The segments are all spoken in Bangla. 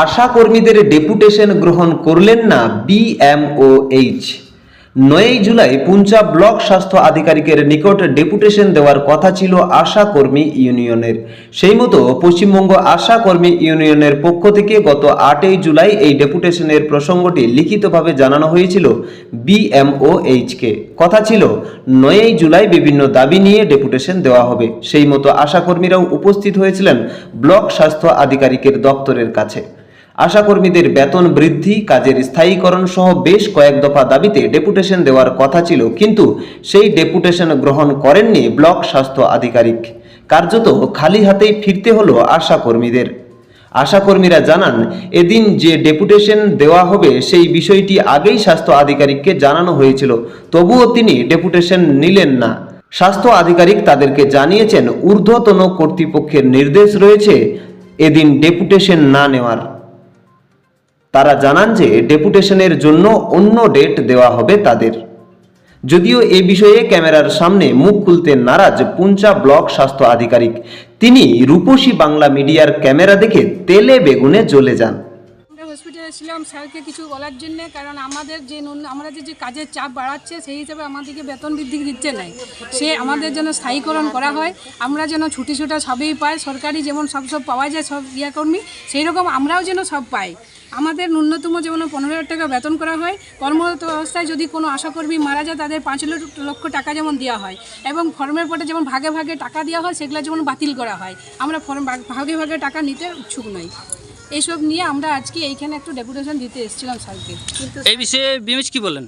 আশা কর্মীদের ডেপুটেশন গ্রহণ করলেন না বিএমওএইচ নয়ই জুলাই পুঞ্চা ব্লক স্বাস্থ্য আধিকারিকের নিকট ডেপুটেশন দেওয়ার কথা ছিল আশা কর্মী ইউনিয়নের। সেই মতো পশ্চিমবঙ্গ আশা কর্মী ইউনিয়নের পক্ষ থেকে গত আটই জুলাই এই ডেপুটেশনের প্রসঙ্গটি লিখিতভাবে জানানো হয়েছিল বিএমওএইচকে কথা ছিল, নয়ই জুলাই বিভিন্ন দাবি নিয়ে ডেপুটেশন দেওয়া হবে। সেই মতো আশাকর্মীরাও উপস্থিত হয়েছিলেন ব্লক স্বাস্থ্য আধিকারিকের দপ্তরের কাছে। আশাকর্মীদের বেতন বৃদ্ধি, কাজের স্থায়ীকরণ সহ বেশ কয়েক দফা দাবিতে ডেপুটেশন দেওয়ার কথা ছিল, কিন্তু সেই ডেপুটেশন গ্রহণ করেননি ব্লক স্বাস্থ্য আধিকারিক। কার্যত খালি হাতেই ফিরতে হলো আশাকর্মীদের। আশাকর্মীরা জানান, এদিন যে ডেপুটেশন দেওয়া হবে সেই বিষয়টি আগেই স্বাস্থ্য আধিকারিককে জানানো হয়েছিল, তবুও তিনি ডেপুটেশন নিলেন না। স্বাস্থ্য আধিকারিক তাদেরকে জানিয়েছেন, ঊর্ধ্বতন কর্তৃপক্ষের নির্দেশ রয়েছে এদিন ডেপুটেশন না নেওয়ার। তারা জানান যে ডেপুটেশনের জন্য অন্য ডেট দেওয়া হবে তাদের। যদিও এ বিষয়ে ক্যামেরার সামনে মুখ খুলতে নারাজ পুঞ্চা ব্লক স্বাস্থ্য আধিকারিক। তিনি রূপসী বাংলা মিডিয়ার ক্যামেরা দেখে তেলে বেগুনে জ্বলে যান। আমরা হসপিটালে ছিলাম স্যারকে কিছু বলার জন্য, কারণ আমাদের যে আমাদের যে কাজের চাপ বাড়াচ্ছে, সেই হিসাবে আমাদেরকে বেতন বৃদ্ধি দিচ্ছে নাই। সে আমাদের যেন স্থায়ীকরণ করা হয়, আমরা যেন ছুটি ছুটা সবই পাই, সরকারি যেমন সব সব পাওয়া যায়, সব ইয়াকর্মী সেই রকম আমরাও যেন সব পাই। আমাদের ন্যূনতম যেমন পনেরো হাজার টাকা বেতন করা হয়, কর্মরত অবস্থায় যদি কোনো আশাকর্মী মারা যায়, তাদের পাঁচ লক্ষ- লক্ষ টাকা যেমন দেওয়া হয়, এবং ফর্মের পরে যেমন ভাগে ভাগে টাকা দেওয়া হয়, সেগুলো যেমন বাতিল করা হয়, আমরা ফর্ম ভাগে ভাগে টাকা নিতে ইচ্ছুক নই। এইসব নিয়ে আমরা আজকে এইখানে একটু ডেপুটেশন দিতে এসেছিলাম স্যারকে। কিন্তু এই বিষয়ে বিমেশ কি বললেন?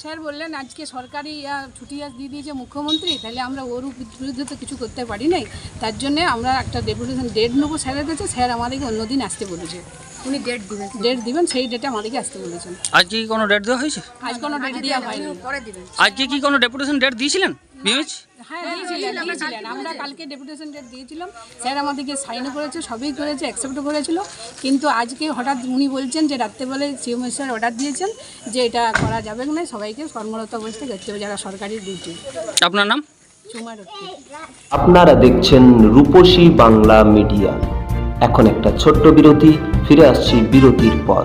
স্যার বললেন আজকে সরকারি ছুটি আজ দিয়ে দিয়েছে মুখ্যমন্ত্রী তাহলে আমরা ওর বিরুদ্ধে তো কিছু করতে পারি নাই। তার জন্য আমরা একটা ডেপুটেশন ডেট নেব স্যারের কাছে স্যার আমাদেরকে অন্যদিন আসতে বলেছে। উনি ডেট দিবেন। ডেট দিবেন সেই ডেটে আমাদেরকে আসতে বলেছেন। আজকে কি কোনো ডেট দেওয়া হয়েছে? আজ কোনো ডেট দেওয়া হয়নি। আজকে কি কোনো ডেপুটেশন ডেট দিয়েছিলেন? হ্যাঁ আমরা কালকে ডেপুটেশন ডেট দিয়েছিলাম। স্যার আমাদেরকে সাইনও করেছে সবই করেছে অ্যাকসেপ্টও করেছিল। কিন্তু আজকে হঠাৎ উনি বলছেন যে রাত্রেবেলায় সিএম স্যার অর্ডার দিয়েছেন যে এটা করা যাবে না। সবাইকে কর্মরত অবস্থায় করতে হবে যারা সরকারি ডিউটি। আপনার নাম? আপনারা দেখছেন রূপসী বাংলা মিডিয়া। এখন একটা ছোট্ট বিরতি ফিরে আসছি বিরতির পর।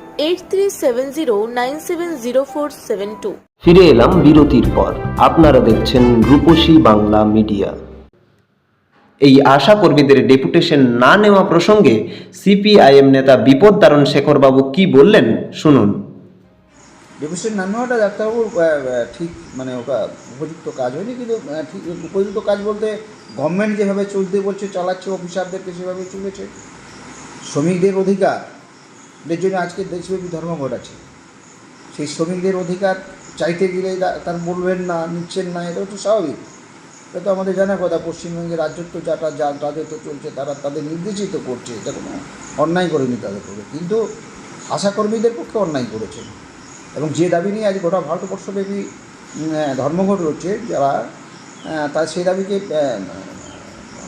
eight three seven zero nine seven zero four seven two ফিরে এলাম বিরতির পর। আপনারা দেখছেন রূপসী বাংলা মিডিয়া। এই আশা কর্মীদের ডেপুটেশন না নেওয়া প্রসঙ্গে সিপিআইএম নেতা বিপদ দারণ শেখরবাবু কি বললেন শুনুন। ডেপুটেশন না নেওয়াটা ডাক্তারবাবুর ঠিক মানে ওটা উপযুক্ত কাজ হয়নি কিন্তু ঠিক উপযুক্ত কাজ বলতে গভর্নমেন্ট যেভাবে চলতে বলছে চালাচ্ছে অফিসারদেরকে সেভাবে চলেছে শ্রমিকদের অধিকার এর জন্য আজকে দেশব্যাপী ধর্মঘট আছে। সেই শ্রমিকদের অধিকার চাইতে গেলে তার বলবেন না, নিচ্ছেন না এটা তো স্বাভাবিক। এটা তো আমাদের জানার কথা, পশ্চিমবঙ্গের রাজ্যত্ব যাটা, যা, তাদের তো চলছে, তারা তাদের নির্দেশিত করছে, এটা কোনো অন্যায় করেনি তাদের পক্ষে। কিন্তু আশাকর্মীদের পক্ষে অন্যায় করেছে। এবং যে দাবি নিয়ে আজ গোটা ভারতবর্ষব্যাপী ধর্মঘট রয়েছে, যারা তার সেই দাবিকে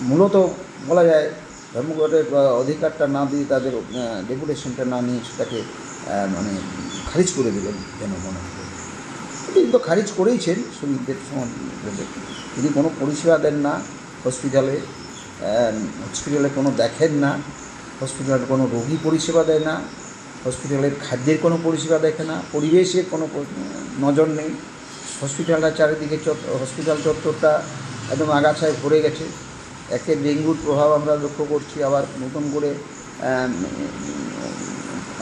মূলত বলা যায় ধর্মঘটের অধিকারটা না দিয়ে তাদের ডেপুটেশনটা না নিয়ে সেটাকে মানে খারিজ করে দিলেন যেন মনে হয়? তিনি তো খারিজ করেইছেন শ্রমিকদের তিনি কোনো পরিষেবা দেন না হসপিটালে হসপিটালে কোনো দেখেন না হসপিটালে কোনো রোগী পরিষেবা দেয় না হসপিটালের খাদ্যের কোনো পরিষেবা দেখে না পরিবেশের কোনো নজর নেই হসপিটালটা চারিদিকে হসপিটাল চত্বরটা একদম আগাছায় ভরে গেছে। একে ডেঙ্গুর প্রভাব আমরা লক্ষ্য করছি, আবার নতুন করে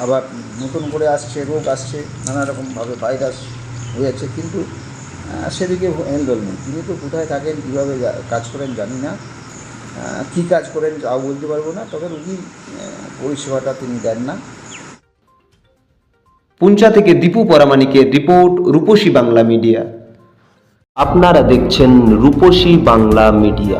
আবার নতুন করে আসছে, রোগ আসছে, নানা রকমভাবে ভাইরাস হয়ে যাচ্ছে কিন্তু সেদিকে এনরোলমেন্ট। তিনি তো কোথায় থাকেন, কীভাবে কাজ করেন জানি না। কী কাজ করেন তাও বলতে পারব না, তবে রুগী পরিষেবাটা তিনি দেন না। পুঞ্চা থেকে দীপু পরামানিকের রিপোর্ট, রূপসী বাংলা মিডিয়া। আপনারা দেখছেন রূপসী Bangla media.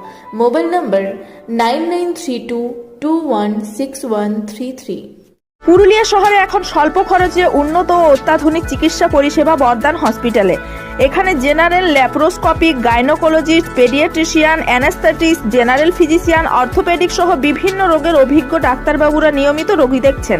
Mobile number nine nine three two two one six one three three. Purulia শহরে এখন স্বল্প খরচে উন্নত ও অত্যাধুনিক চিকিৎসা পরিষেবা বর্ধমান হসপিটালে। এখানে general laparoscopic gynaecologist, paediatrician, anaesthetist, general physician, orthopaedic সহ বিভিন্ন রোগের অভিজ্ঞ ডাক্তারবাবুরা নিয়মিত রোগী দেখছেন।